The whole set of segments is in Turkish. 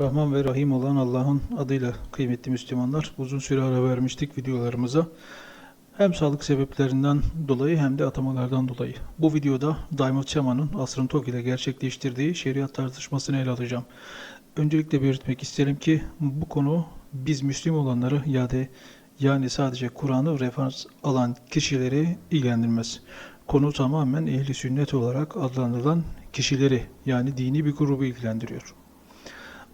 Rahman ve Rahim olan Allah'ın adıyla kıymetli Müslümanlar uzun süre ara vermiştik videolarımıza. Hem sağlık sebeplerinden dolayı hem de atamalardan dolayı. Bu videoda Diamond Çaman'ın Asrın Tok ile gerçekleştirdiği şeriat tartışmasını ele alacağım. Öncelikle belirtmek isterim ki bu konu biz Müslüm olanları ya da yani sadece Kur'an'ı referans alan kişileri ilgilendirmez. Konu tamamen ehli sünnet olarak adlandırılan kişileri yani dini bir grubu ilgilendiriyor.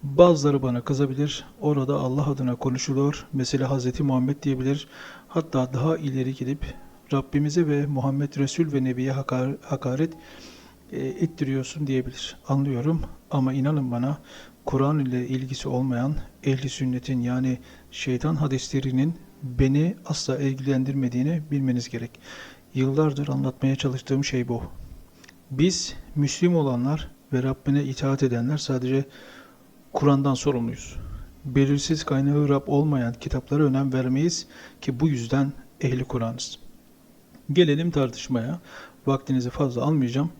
Bazıları bana kızabilir. Orada Allah adına konuşuluyor. Mesela Hz. Muhammed diyebilir. Hatta daha ileri gidip Rabbimize ve Muhammed Resul ve Nebi'ye hakar- hakaret e, ettiriyorsun diyebilir. Anlıyorum ama inanın bana Kur'an ile ilgisi olmayan ehli sünnetin yani şeytan hadislerinin beni asla ilgilendirmediğini bilmeniz gerek. Yıllardır anlatmaya çalıştığım şey bu. Biz Müslüm olanlar ve Rabbine itaat edenler sadece Kur'an'dan sorumluyuz. Belirsiz kaynağı Rab olmayan kitaplara önem vermeyiz ki bu yüzden ehli Kur'an'ız. Gelelim tartışmaya. Vaktinizi fazla almayacağım.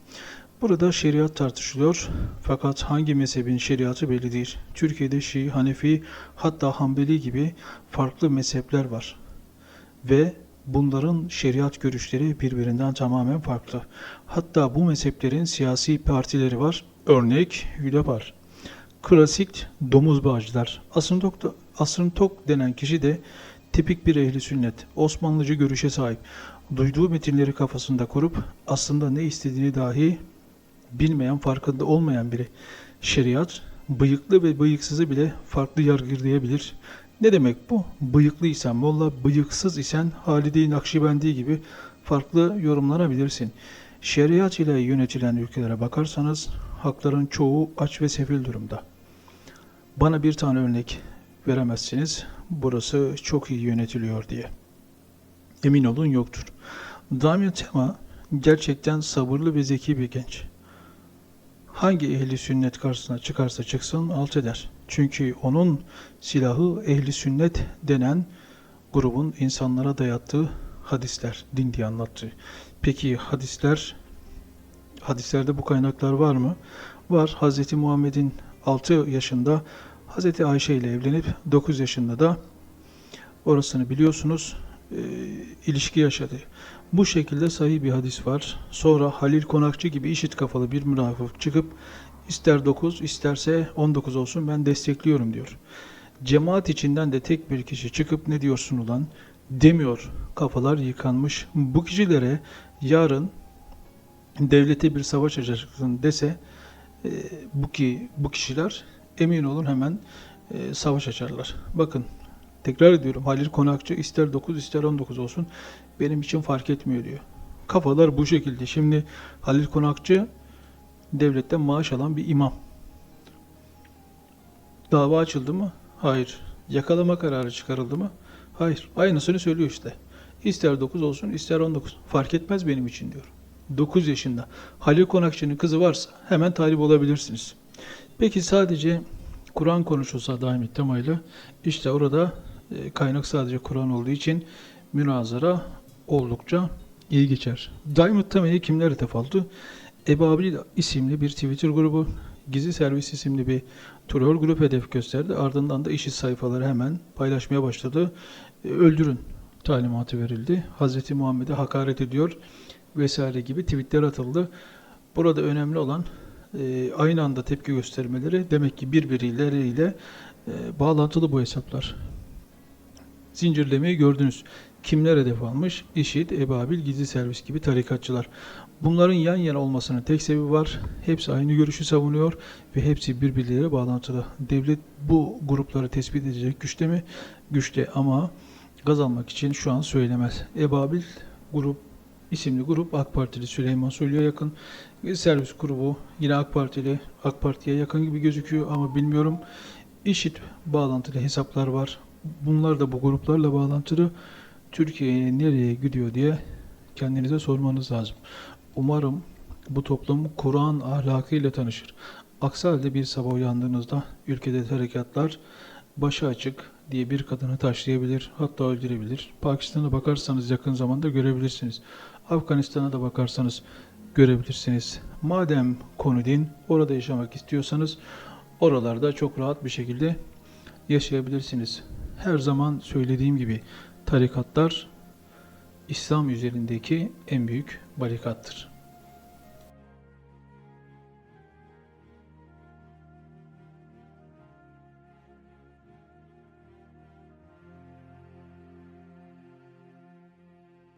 Burada şeriat tartışılıyor fakat hangi mezhebin şeriatı belli değil. Türkiye'de Şii, Hanefi hatta Hanbeli gibi farklı mezhepler var. Ve bunların şeriat görüşleri birbirinden tamamen farklı. Hatta bu mezheplerin siyasi partileri var. Örnek Hüdapar. Klasik domuz bağcılar. Asrın Tok, Asrın Tok denen kişi de tipik bir ehli sünnet. Osmanlıcı görüşe sahip. Duyduğu metinleri kafasında kurup aslında ne istediğini dahi bilmeyen, farkında olmayan biri. Şeriat, bıyıklı ve bıyıksızı bile farklı yargılayabilir. Ne demek bu? Bıyıklıysan molla, bıyıksız isen Halide-i Nakşibendi gibi farklı yorumlanabilirsin. Şeriat ile yönetilen ülkelere bakarsanız halkların çoğu aç ve sefil durumda. Bana bir tane örnek veremezsiniz. Burası çok iyi yönetiliyor diye. Emin olun yoktur. Damien Tema gerçekten sabırlı ve zeki bir genç. Hangi ehli sünnet karşısına çıkarsa çıksın alt eder. Çünkü onun silahı ehli sünnet denen grubun insanlara dayattığı hadisler, din diye anlattığı. Peki hadisler, hadislerde bu kaynaklar var mı? Var. Hz. Muhammed'in 6 yaşında Hz. Ayşe ile evlenip 9 yaşında da orasını biliyorsunuz e, ilişki yaşadı. Bu şekilde sahih bir hadis var. Sonra Halil Konakçı gibi işit kafalı bir münafık çıkıp ister 9 isterse 19 olsun ben destekliyorum diyor. Cemaat içinden de tek bir kişi çıkıp ne diyorsun ulan demiyor. Kafalar yıkanmış. Bu kişilere yarın devlete bir savaş açacaksın dese e, bu ki bu kişiler emin olun hemen e, savaş açarlar. Bakın tekrar ediyorum Halil Konakçı ister 9 ister 19 olsun benim için fark etmiyor diyor. Kafalar bu şekilde. Şimdi Halil Konakçı devletten maaş alan bir imam. Dava açıldı mı? Hayır. Yakalama kararı çıkarıldı mı? Hayır. Aynısını söylüyor işte. İster 9 olsun ister 19. Fark etmez benim için diyor. 9 yaşında. Halil Konakçı'nın kızı varsa hemen talip olabilirsiniz. Peki sadece Kur'an konuşulsa daimi temaylı işte orada e, kaynak sadece Kur'an olduğu için münazara oldukça iyi geçer. Diamond Temayı kimler hedef aldı? Ebabil isimli bir Twitter grubu, Gizli Servis isimli bir troll grup hedef gösterdi. Ardından da işi sayfaları hemen paylaşmaya başladı. E, Öldürün talimatı verildi. Hz. Muhammed'e hakaret ediyor vesaire gibi tweetler atıldı. Burada önemli olan e, aynı anda tepki göstermeleri demek ki birbirleriyle e, bağlantılı bu hesaplar. Zincirlemeyi gördünüz. Kimler hedef almış? IŞİD, Ebabil, Gizli Servis gibi tarikatçılar. Bunların yan yana olmasının tek sebebi var. Hepsi aynı görüşü savunuyor ve hepsi birbirleriyle bağlantılı. Devlet bu grupları tespit edecek güçte mi? Güçte ama gaz almak için şu an söylemez. Ebabil grup isimli grup AK Partili Süleyman Soylu'ya yakın. Servis grubu yine AK Partili, AK Parti'ye yakın gibi gözüküyor ama bilmiyorum. IŞİD bağlantılı hesaplar var. Bunlar da bu gruplarla bağlantılı. Türkiye'ye nereye gidiyor diye kendinize sormanız lazım. Umarım bu toplum Kur'an ahlakıyla tanışır. Aksi halde bir sabah uyandığınızda ülkede harekatlar başı açık diye bir kadını taşlayabilir, hatta öldürebilir. Pakistan'a bakarsanız yakın zamanda görebilirsiniz. Afganistan'a da bakarsanız görebilirsiniz. Madem konu din, orada yaşamak istiyorsanız oralarda çok rahat bir şekilde yaşayabilirsiniz. Her zaman söylediğim gibi tarikatlar İslam üzerindeki en büyük barikattır.